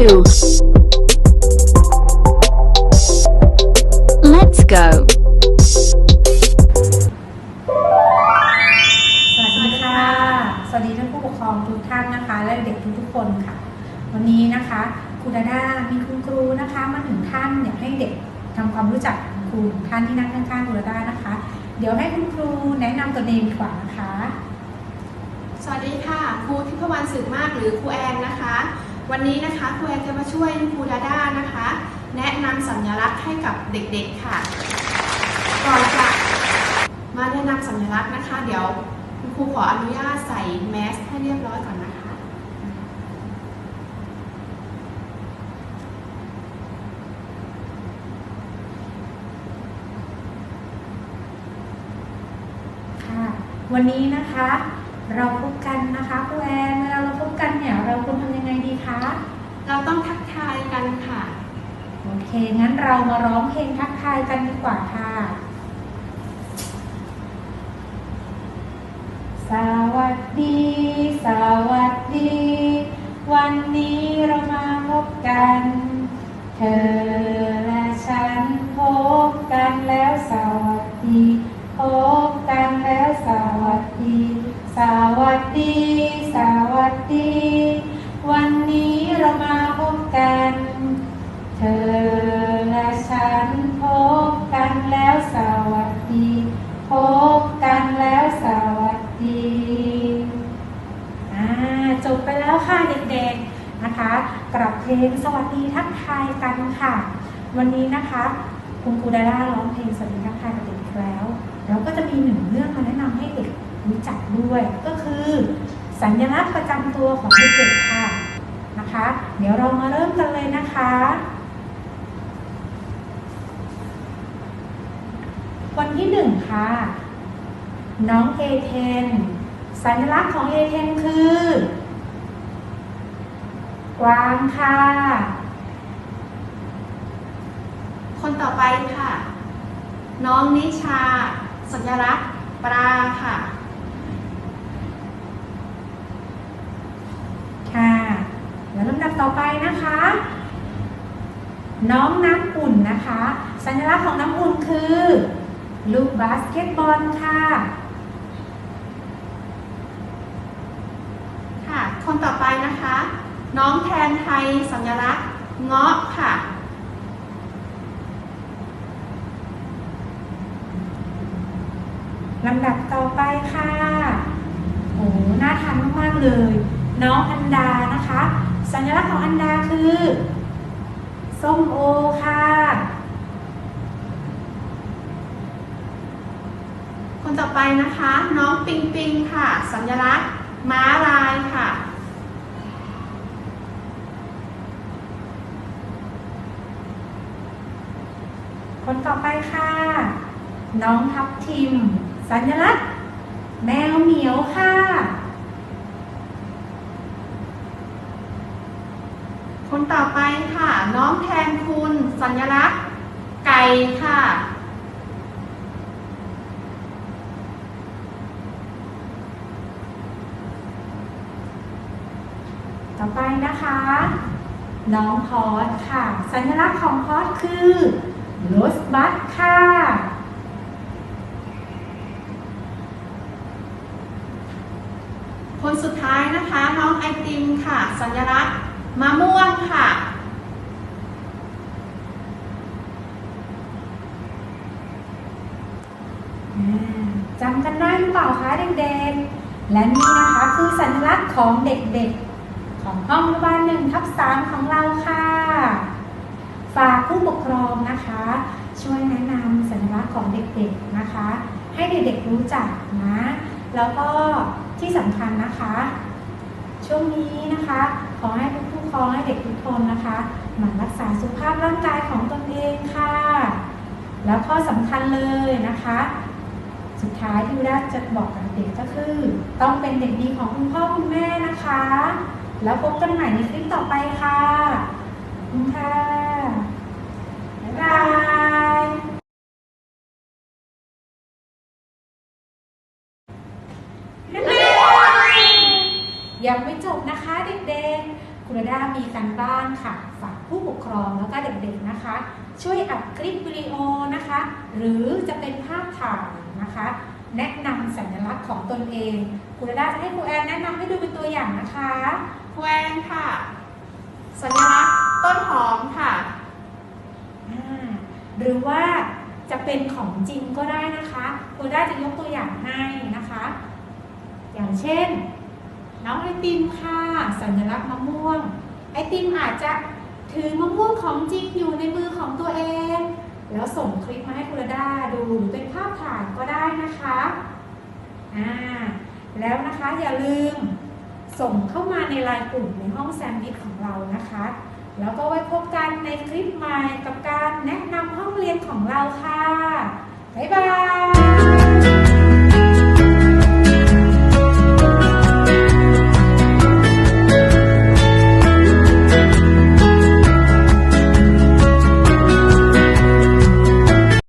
you. Let's go. สวัสดีค่ะ สวัสดีท่านผู้ปกครองทุกท่านนะคะ และเด็กทุกๆคนค่ะ วันนี้นะคะครูดาดามีคุณครูนะคะมาหนึ่งท่านอยากให้เด็กทำความรู้จักครูท่านที่นั่งข้างๆครูดาดานะคะ เดี๋ยวให้คุณครูแนะนำตัวเองดีกว่านะคะ สวัสดีค่ะ ครูทิพวรรณสืบมากหรือครูแอนนะคะ วันนี้นะคะครูแอนจะมาช่วยครูดาด้านะคะ แนะนำสัญลักษณ์ให้กับเด็กๆค่ะ ก่อนจะมาแนะนำสัญลักษณ์นะคะ เดี๋ยวคุณครูขออนุญาตใส่แมสให้เรียบร้อยก่อนนะคะ ค่ะ วันนี้นะคะ เราพบกันนะคะครูแอนเวลาเราพบกันเนี่ยเราควรทำยังไงดีคะ เราต้องทักทายกันค่ะ โอ เค งั้นเรามาร้องเพลงทักทายกันดีกว่าค่ะ สวัสดี สวัสดี วันนี้เรามาพบกัน เธอและฉันพบกันแล้วสวัสดี พบกันแล้วสวัสดี สวัสดี สวัสดี วันนี้เรามาพบกัน เธอและ ฉันพบกันแล้วสวัสดี พบกันแล้วสวัสดีอ่าจบไปแล้วค่ะเด็กๆนะคะกลับเพลงสวัสดีทักทายกันค่ะ วันนี้นะคะคุณครูดาด้าร้องเพลงสวัสดีทักทายกับเด็กอีกแล้วก็จะมีหนึ่งเรื่องมาแนะนำให้เด็กรู้จักด้วย ก็คือ สัญลักษณ์ประจำตัวของเด็กๆค่ะนะคะ เดี๋ยวเรามาเริ่มกันเลยนะคะ คนที่หนึ่งค่ะ น้องเอเทน สัญลักษณ์ของเอเทนคือกวางค่ะ คนต่อไปค่ะ น้องนิชา สัญลักษณ์ปลาค่ะ ค่ะแล้วลำดับต่อไปนะคะ น้องน้ำอุ่นนะคะ สัญลักษณ์ของน้ำอุ่นคือ ลูกบาสเกตบอลค่ะ ค่ะ คนต่อไปนะคะ น้องแทนไทยสัญลักษณ์เงาะค่ะ ลำดับต่อไปค่ะ โอ้น่าทานมากๆเลย น้องอันดานะคะ สัญลักษณ์ของอันดาคือ ส้มโอค่ะ คนต่อไปนะคะ น้องปิงปิงค่ะ สัญลักษณ์ม้าลายค่ะ คนต่อไปค่ะ น้องทับทิม สัญลักษณ์ แมวเหมียวค่ะ คนต่อไปค่ะ น้องแทนคุณ สัญลักษณ์ ไก่ค่ะ ต่อไปนะคะ น้องพอดค่ะ สัญลักษณ์ของพอดคือรสบัตค่ะ คนสุดท้ายนะคะน้องไอติมค่ะ สัญลักษณ์มะม่วงค่ะจำกันได้หรือเปล่าคะเด็กๆ และนี่นะคะคือสัญลักษณ์ของเด็กๆ ของห้องอนุบาลหนึ่งทับสามของเราค่ะ ฝากผู้ปกครองนะคะ ช่วยแนะนำสัญลักษณ์ของเด็กๆนะคะ ให้เด็กๆรู้จักนะ แล้วก็ที่สำคัญนะคะ ช่วงนี้นะคะ ขอให้ผู้ปกครองให้เด็กทุกคนนะคะหมั่นรักษาสุขภาพร่างกายของตนเองค่ะ แล้วข้อสำคัญเลยนะคะสุดท้ายที่วิราจะบอกกับเด็กก็คือ ต้องเป็นเด็กดีของคุณพ่อคุณแม่นะคะ แล้วพบกันใหม่ในคลิปต่อไปค่ะคุณค่ะบ๊ายบายยังไม่จบนะคะเด็กๆ คุณดามีการบ้านค่ะ ฝากผู้ปกครองแล้วก็เด็กๆนะคะ ช่วยอัดคลิปวิดีโอนะคะ หรือจะเป็นภาพถ่ายนะคะ แนะนำสัญลักษณ์ของตนเอง คุณดาจะให้ครูแอนแนะนำให้ดูเป็นตัวอย่างนะคะ แวงค่ะ สัญลักษณ์ต้นหอมค่ะหรือว่าจะเป็นของจริงก็ได้นะคะคุณได้จะยกตัวอย่างให้นะคะ อย่างเช่น น้องไอติมค่ะ สัญลักษณ์มะม่วง ไอติมอาจจะถือมะม่วงของจริงอยู่ในมือของตัวเอง แล้วส่งคลิปมาให้คุณด้าดูหรือเป็นภาพถ่ายก็ได้นะคะอ่าแล้วนะคะอย่าลืม ส่งเข้ามาในไลน์กลุ่มในห้องแซมบิทของเรานะคะ แล้วก็ไว้พบกันในคลิปใหม่กับการแนะนำห้องเรียนของเราค่ะ บ๊ายบาย